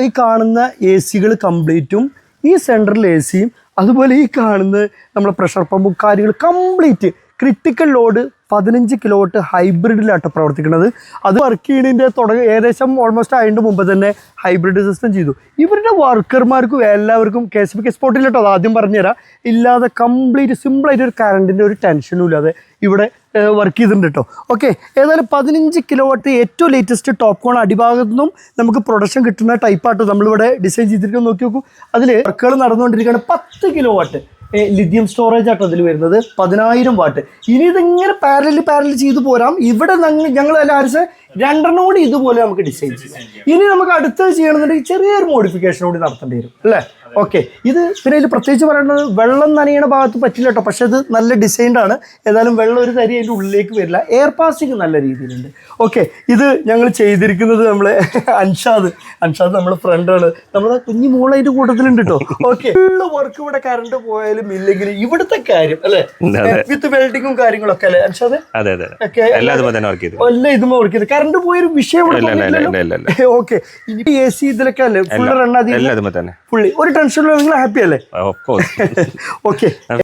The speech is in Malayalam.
ഈ കാണുന്ന എ സികൾ കംപ്ലീറ്റും ഈ സെൻട്രൽ എ സിയും അതുപോലെ ഈ കാണുന്ന നമ്മുടെ പ്രഷർ പമ്പും കാര്യങ്ങൾ കംപ്ലീറ്റ് ക്രിട്ടിക്കൽ ലോഡ് പതിനഞ്ച് കിലോ വോട്ട് ഹൈബ്രിഡിലാട്ടോ പ്രവർത്തിക്കുന്നത്. അത് വർക്ക് ചെയ്യുന്നതിന്റെ തുടങ്ങി ഏകദേശം ഓൾമോസ്റ്റ് അതിന്റെ മുമ്പ് തന്നെ ഹൈബ്രിഡ് സിസ്റ്റം ചെയ്തു. ഇവരുടെ വർക്കർമാർക്കും എല്ലാവർക്കും കെ എസ് ബി കെ സ്പോട്ടിലിട്ടോ അത് ആദ്യം പറഞ്ഞുതരാം. ഇല്ലാതെ കംപ്ലീറ്റ് സിമ്പിളായിട്ട് ഒരു കറണ്ടിന്റെ ഒരു ടെൻഷനും ഇല്ലാതെ ഇവിടെ വർക്ക് ചെയ്തിട്ടുണ്ട് കേട്ടോ ഓക്കെ ഏതായാലും പതിനഞ്ച് കിലോ ഏറ്റവും ലേറ്റസ്റ്റ് ടോപ്പ് കോൺ അടിഭാഗത്തു നിന്നും നമുക്ക് പ്രൊഡക്ഷൻ കിട്ടുന്ന ടൈപ്പായിട്ട് നമ്മളിവിടെ ഡിസൈൻ ചെയ്തിരിക്കുന്നത്. നോക്കി നോക്കൂ. അതിൽ വർക്കുകൾ നടന്നുകൊണ്ടിരിക്കുകയാണ്. പത്ത് കിലോ വാട്ട് ലിഥിയം സ്റ്റോറേജ് ആട്ടോ അതിൽ വരുന്നത്. പതിനായിരം വാട്ട് ഇനി ഇതിങ്ങനെ പാരലി പാരലി ചെയ്തു പോരാം. ഇവിടെ ഞങ്ങൾ ആരിച്ച് രണ്ടെണ്ണം കൂടി ഇതുപോലെ നമുക്ക് ഡിസൈൻ ചെയ്യാം. ഇനി നമുക്ക് അടുത്തത് ചെയ്യണമെന്നുണ്ടെങ്കിൽ ചെറിയൊരു മോഡിഫിക്കേഷൻ കൂടി നടത്തേണ്ടി വരും. അല്ലേ? ഓക്കെ ഇത് പിന്നെ ഇതിൽ പ്രത്യേകിച്ച് പറയേണ്ടത് വെള്ളം നനയണ ഭാഗത്ത് പറ്റില്ല കേട്ടോ. പക്ഷേ ഇത് നല്ല ഡിസൈൻഡ് ആണ്. ഏതായാലും വെള്ളം ഒരു തരി അതിന്റെ ഉള്ളിലേക്ക് വരില്ല. എയർ പാസിങ് നല്ല രീതിയിലുണ്ട്. ഓക്കെ ഇത് ഞങ്ങൾ ചെയ്തിരിക്കുന്നത് നമ്മൾ അൻഷാദ്. അൻഷാദ് നമ്മുടെ ഫ്രണ്ടാണ് നമ്മുടെ കുഞ്ഞു മോളായിട്ട് കൂട്ടത്തിലുണ്ട് കേട്ടോ. ഓക്കെ ഫുള്ള് വർക്ക് ഇവിടെ കറണ്ട് പോയാലും ഇല്ലെങ്കിലും ഇവിടുത്തെ കാര്യം അല്ലേ? വിത്ത് വെൽഡിങ്ങും കാര്യങ്ങളൊക്കെ അല്ലേ അൻഷാദ്? എല്ലാം അതുപോലെ വർക്ക് ചെയ്തു. കറണ്ട് പോയൊരു വിഷയം ഓക്കെ ഇനി എ സി ഇതിലൊക്കെ അല്ലേ? ഫുള്ള് റണ്ണാതി ഫുള്ളി ഒരു ടെൻഷനിലും നിങ്ങൾ ഹാപ്പി അല്ലേ? ഓക്കെ